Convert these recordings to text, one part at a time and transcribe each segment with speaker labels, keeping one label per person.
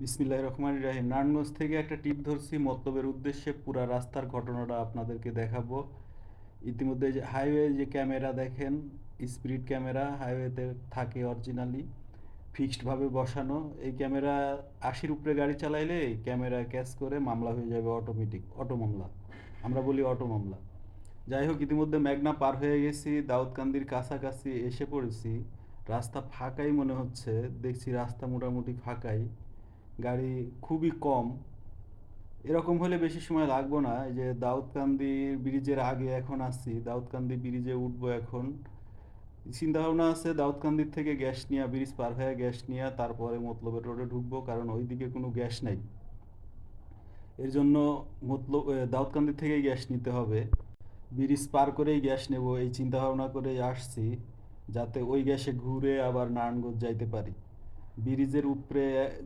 Speaker 1: বিসমিল্লাহ রহমান রাহিম। নারায়ণগঞ্জ থেকে একটা টিপ ধরছি, মতলবের উদ্দেশ্যে পুরা রাস্তার ঘটনাটা আপনাদেরকে দেখাবো। ইতিমধ্যে যে হাইওয়ে যে ক্যামেরা দেখেন, স্পিড ক্যামেরা, হাইওয়েতে থাকে অরিজিনালি ফিক্সডভাবে বসানো। এই ক্যামেরা আশির উপরে গাড়ি চালাইলে ক্যামেরা ক্যাচ করে মামলা হয়ে যাবে অটোমেটিক অটো মামলা। আমরা বলি অটো মামলা। যাই হোক, ইতিমধ্যে মেঘনা পার হয়ে গেছি, দাউদকান্দির কাছাকাছি এসে পড়েছি। রাস্তা ফাঁকাই মনে হচ্ছে, দেখছি রাস্তা মোটামুটি ফাঁকাই। গাড়ি খুবই কম। এরকম হলে বেশি সময় লাগবো না। এই যে দাউদকান্দি ব্রিজের আগে এখন আসছি, দাউদকান্দি ব্রিজে উঠবো এখন। চিন্তা ভাবনা আছে দাউদকান্দির থেকে গ্যাস নিয়ে, ব্রিজ পার হয়ে গ্যাস নিয়ে তারপরে মতলবের রোডে ঢুকবো, কারণ ওইদিকে কোনো গ্যাস নাই। এর জন্য মতলব দাউদকান্দি থেকেই গ্যাস নিতে হবে। ব্রিজ পার করেই গ্যাস নেব, এই চিন্তা ভাবনা করেই আসছি, যাতে ওই গ্যাসে ঘুরে আবার নারায়ণগঞ্জ যাইতে পারি। ব্রিজের উপরে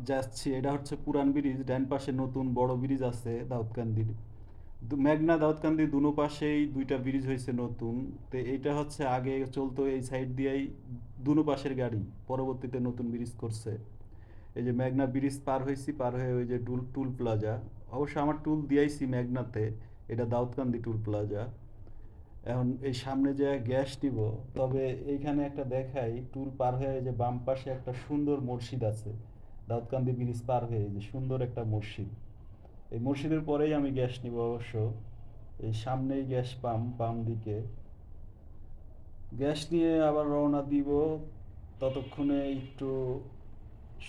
Speaker 1: যাচ্ছি, এটা হচ্ছে পুরান ব্রিজ, ডান পাশে নতুন বড় ব্রিজ আছে দাউদকান্দির। মেঘনা দাউদকান্দি দুনো পাশেই দুইটা ব্রিজ হয়েছে নতুন। তো এইটা হচ্ছে আগে চলতো এই সাইড দিয়েই দুনো পাশের গাড়ি, পরবর্তীতে নতুন ব্রিজ করছে। এই যে মেঘনা ব্রিজ পার হয়েছি, পার হয়ে ওই যে টুল টুল প্লাজা। অবশ্য আমার টুল দিয়েছি মেঘনাতে, এটা দাউদকান্দি টুল প্লাজা। এখন এই সামনে যে গ্যাস নিব তবে এইখানে একটা দেখাই, টুল পার হয়ে যে বাম পাশে একটা সুন্দর মসজিদ আছে, দাউদকান্দি ব্রিজ পার হয়ে যে সুন্দর একটা মসজিদ। এই মসজিদের পরেই আমি গ্যাস নিব অবশ্য। এই সামনেই গ্যাস পাম্প, বাম দিকে। গ্যাস নিয়ে আবার রওনা দিব। ততক্ষণে একটু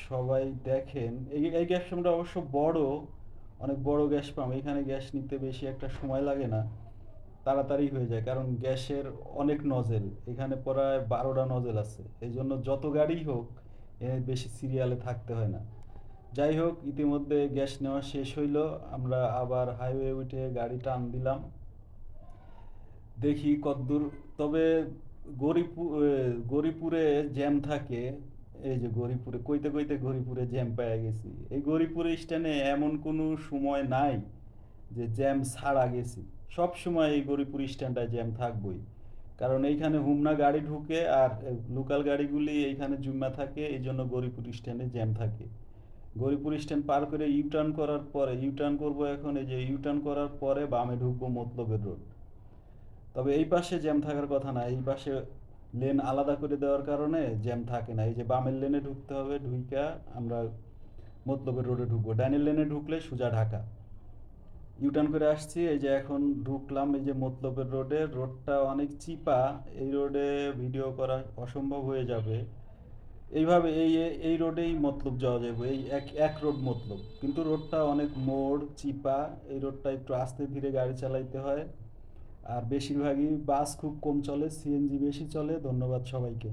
Speaker 1: সবাই দেখেন। এই এই গ্যাস পাম্পটা অবশ্য বড়, অনেক বড় গ্যাস পাম্প। এখানে গ্যাস নিতে বেশি একটা সময় লাগে না। তাড়াতাড়ি হয়ে যায়, কারণ গ্যাসের অনেক নজেল এখানে প্রায় বারোটা নজেল আছে। এই জন্য যত গাড়ি হোক বেশি সিরিয়ালে থাকতে হয় না। যাই হোক, ইতিমধ্যে গ্যাস নেওয়া শেষ হইল। আমরা আবার হাইওয়ে উঠে গাড়ি টান দিলাম। দেখি কতদূর তবে গরিপুর গরিপুরে জ্যাম থাকে। এই যে গরিপুরে, কইতে কইতে গরিপুরে জ্যাম পেয়ে গেছি। এই গরিপুর স্ট্যান্ডে এমন কোনো সময় নাই। যে জ্যাম ছাড়া গেছি সব সময় এই গরিপুর স্ট্যান্ডটায় জ্যাম থাকবই। কারণ এইখানে হুমনা গাড়ি ঢুকে আর লোকাল গাড়িগুলি এইখানে জুম্মা থাকে এই জন্য গরিপুর স্ট্যান্ডে জ্যাম থাকে। গরিপুর স্ট্যান্ড পার করে ইউটার্ন করার পরে ইউটার্ন করব এখন, এই যে ইউটার্ন করার পরে বামে ঢুকবো মতলবের রোড তবে এই পাশে জ্যাম থাকার কথা না, এই পাশে লেন আলাদা করে দেওয়ার কারণে জ্যাম থাকে না। এই যে বামের লেনে ঢুকতে হবে, ঢুইকা আমরা মতলবের রোডে ঢুকবো। ডাইনের লেনে ঢুকলে সোজা ঢাকা। ইউটার্ন করে আসছি, এই যে এখন ঢুকলাম, এই যে মতলবের রোডে, রোডটা অনেক চিপা, এই রোডে ভিডিও করা অসম্ভব হয়ে যাবে। এইভাবে এই এই রোডেই মতলব যাওয়া যাবে এই এক এক রোড মতলব। কিন্তু রোডটা অনেক মোড়, চিপা, এই রোডটা একটু আস্তে ধীরে গাড়ি চালাইতে হয়। আর বেশিরভাগই বাস খুব কম চলে সিএনজি বেশি চলে, ধন্যবাদ সবাইকে।